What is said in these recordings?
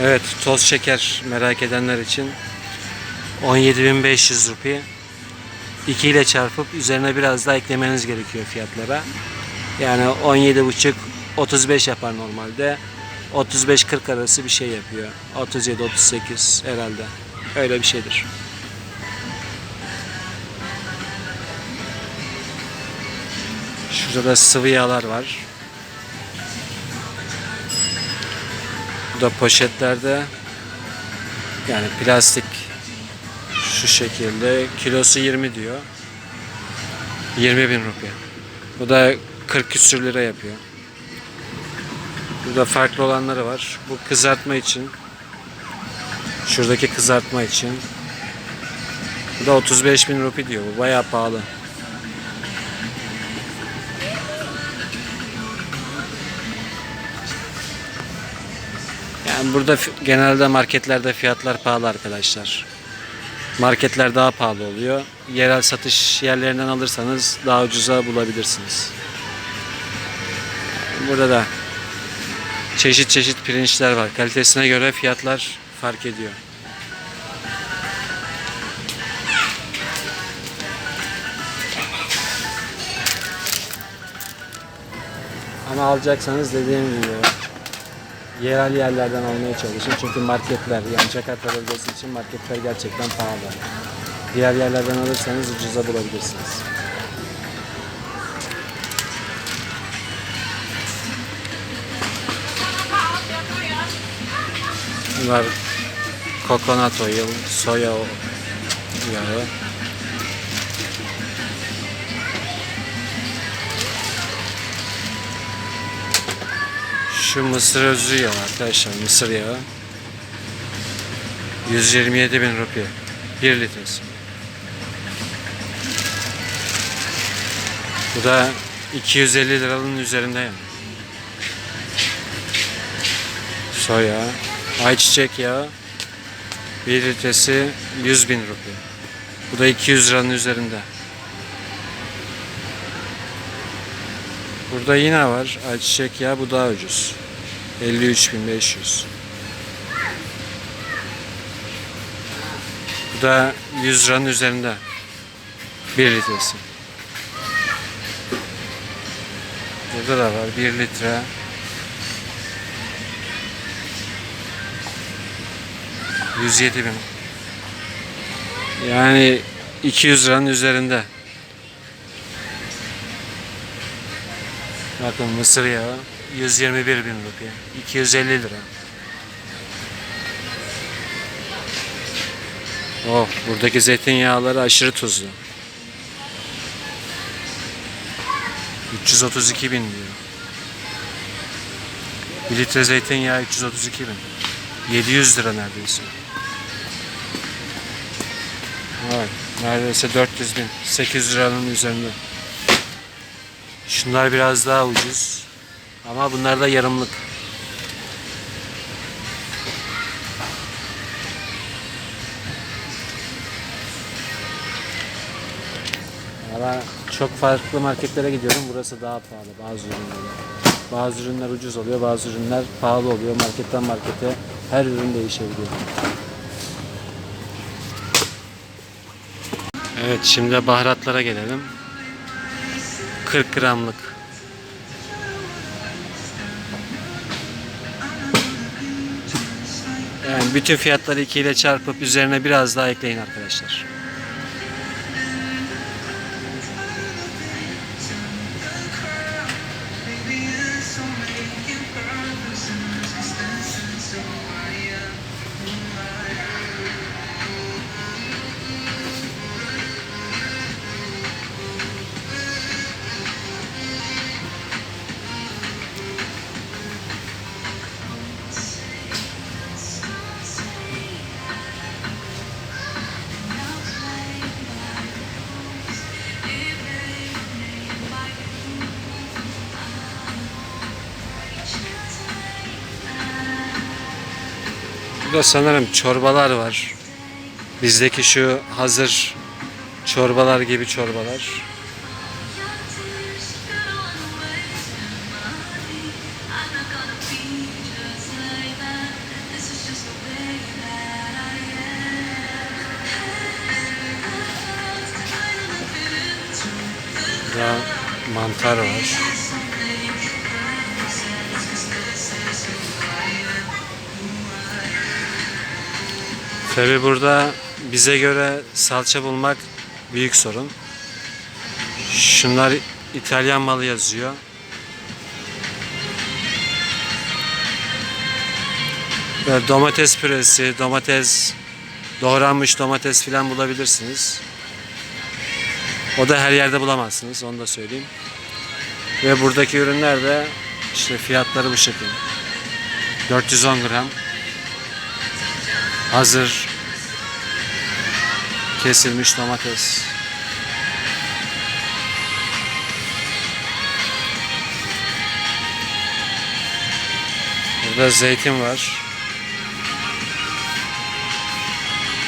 Evet toz şeker merak edenler için 17.500 rupi 2 ile çarpıp üzerine biraz daha eklemeniz gerekiyor fiyatlara. Yani 17.5 35 yapar normalde. 35-40 arası bir şey yapıyor. 37-38 herhalde. Öyle bir şeydir. Şurada da sıvı yağlar var. Bu da poşetlerde yani plastik şu şekilde kilosu 20 diyor. 20 bin rupiye. Bu da 40 küsür lira yapıyor. Burada farklı olanları var. Bu kızartma için. Şuradaki kızartma için. Bu da 35 bin rupi diyor. Bu bayağı pahalı. Yani burada genelde marketlerde fiyatlar pahalı arkadaşlar. Marketler daha pahalı oluyor. Yerel satış yerlerinden alırsanız daha ucuza bulabilirsiniz. Burada da çeşit çeşit pirinçler var. Kalitesine göre fiyatlar fark ediyor. Ama alacaksanız dediğim gibi yerel yerlerden almaya çalışın. Çünkü marketler yani Jakarta bölgesi için marketler gerçekten pahalı. Diğer yerlerden alırsanız ucuza bulabilirsiniz. Bunlar coconut oil, soya yağı. Şu mısır özü yağı arkadaşlar mısır yağı. 127 bin rupiye. 1 litresi. Bu da 250 liranın üzerinde yani. Soya, ayçiçek yağı 1 litresi 100 bin rupiye. Bu da 200 liranın üzerinde. Burada yine var ayçiçek yağı bu daha ucuz. 53.500. Bu da 100 liranın üzerinde. 1 litresi. Burada da var 1 litre. ...107 bin. Yani 200 liranın üzerinde. Bakın mısır yağı 121 bin rupiye. 250 lira. Oh buradaki zeytinyağları aşırı tuzlu. 332 bin diyor. 1 litre zeytinyağı 332 bin. 700 lira neredeyse. Evet, neredeyse 400 bin. 800 liranın üzerinde. Şunlar biraz daha ucuz. Ama bunlar da yarımlık. Valla çok farklı marketlere gidiyorum. Burası daha pahalı bazı ürünler. Bazı ürünler ucuz oluyor, bazı ürünler pahalı oluyor. Marketten markete her ürün değişebiliyor. Evet, şimdi baharatlara gelelim. 40 gramlık. Yani bütün fiyatları 2 ile çarpıp üzerine biraz daha ekleyin arkadaşlar. Burada sanırım çorbalar var. Bizdeki şu hazır çorbalar gibi çorbalar. Burada mantar var. Tabi burada bize göre salça bulmak büyük sorun. Şunlar İtalyan malı yazıyor. Böyle domates püresi, domates, doğranmış domates filan bulabilirsiniz. O da her yerde bulamazsınız, onu da söyleyeyim. Ve buradaki ürünler de işte fiyatları bu şekilde. 410 gram. Hazır kesilmiş domates. Burada zeytin var.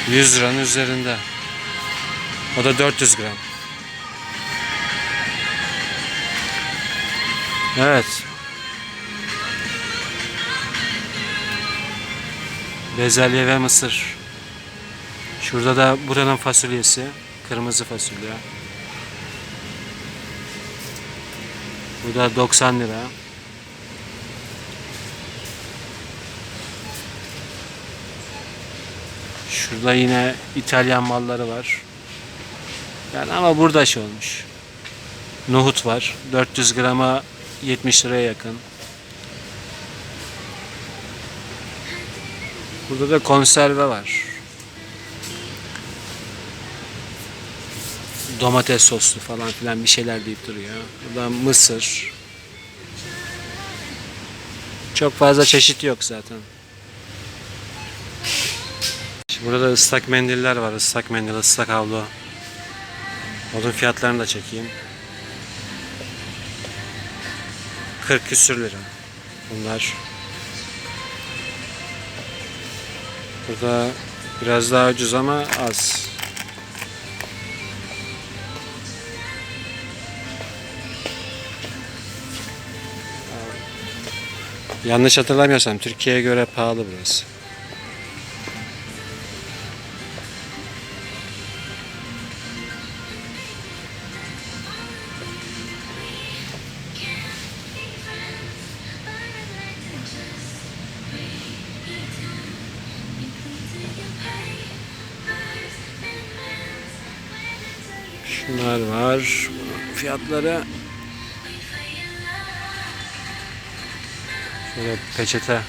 100 liranın üzerinde. O da 400 gram. Evet. Bezelye ve mısır. Şurada da buranın fasulyesi. Kırmızı fasulye. Bu da 90 lira. Şurada yine İtalyan malları var. Yani ama burada şey olmuş. Nohut var. 400 grama 70 liraya yakın. Burada da konserve var. Domates soslu falan filan bir şeyler deyip duruyor. Burada mısır. Çok fazla çeşit yok zaten. Burada ıslak mendiller var. Islak mendil, ıslak havlu. Onun fiyatlarını da çekeyim. 40 küsür lira. Bunlar. Burada biraz daha ucuz ama az. Yanlış hatırlamıyorsam Türkiye'ye göre pahalı burası. Şunlar var. Fiyatları Şöyle peçete.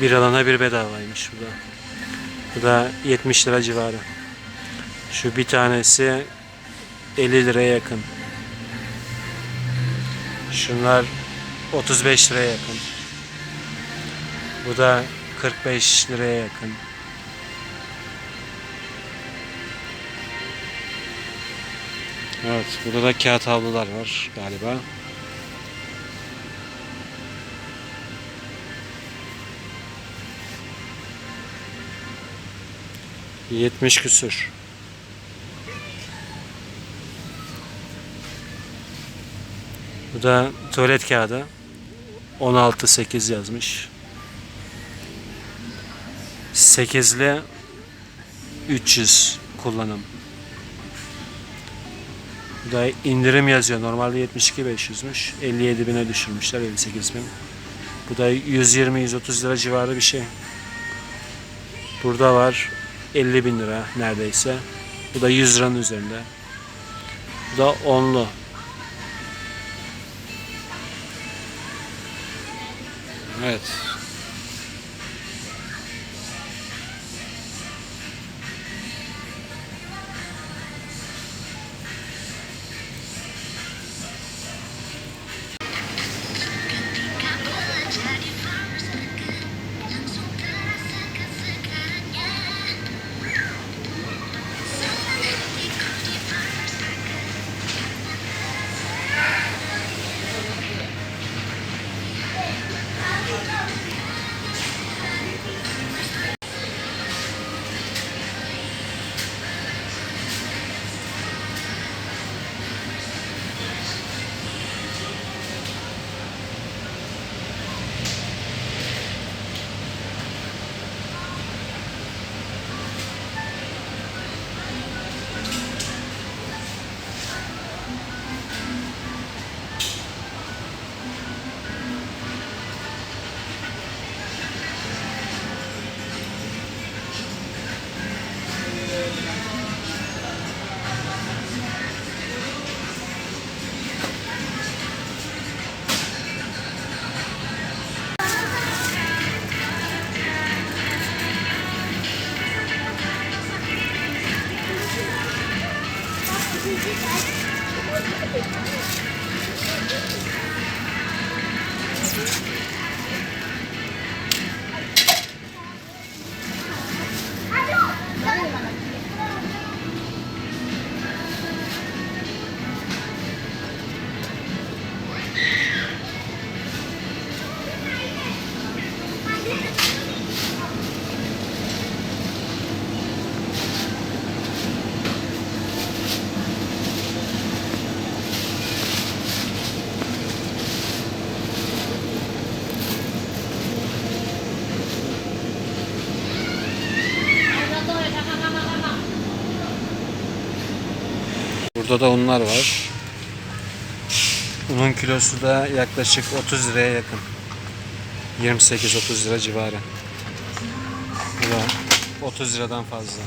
Bir alana bir bedavaymış bu da. Bu da 70 lira civarı. Şu bir tanesi 50 liraya yakın. Şunlar 35 liraya yakın. Bu da 45 liraya yakın. Evet, burada da kağıt havlular var galiba. Yetmiş küsür. Bu da tuvalet kağıdı. 16.8 yazmış. 8'li 300 kullanım. Bu da indirim yazıyor. Normalde 72 500'müş. 57 bine düşürmüşler 58 bin. Bu da 120-130 lira civarı bir şey. Burada var 50 bin lira neredeyse. Bu da 100 liranın üzerinde. Bu da onlu. Evet. Burada da unlar var. Unun kilosu da yaklaşık 30 liraya yakın. 28-30 lira civarı. Bu da 30 liradan fazla.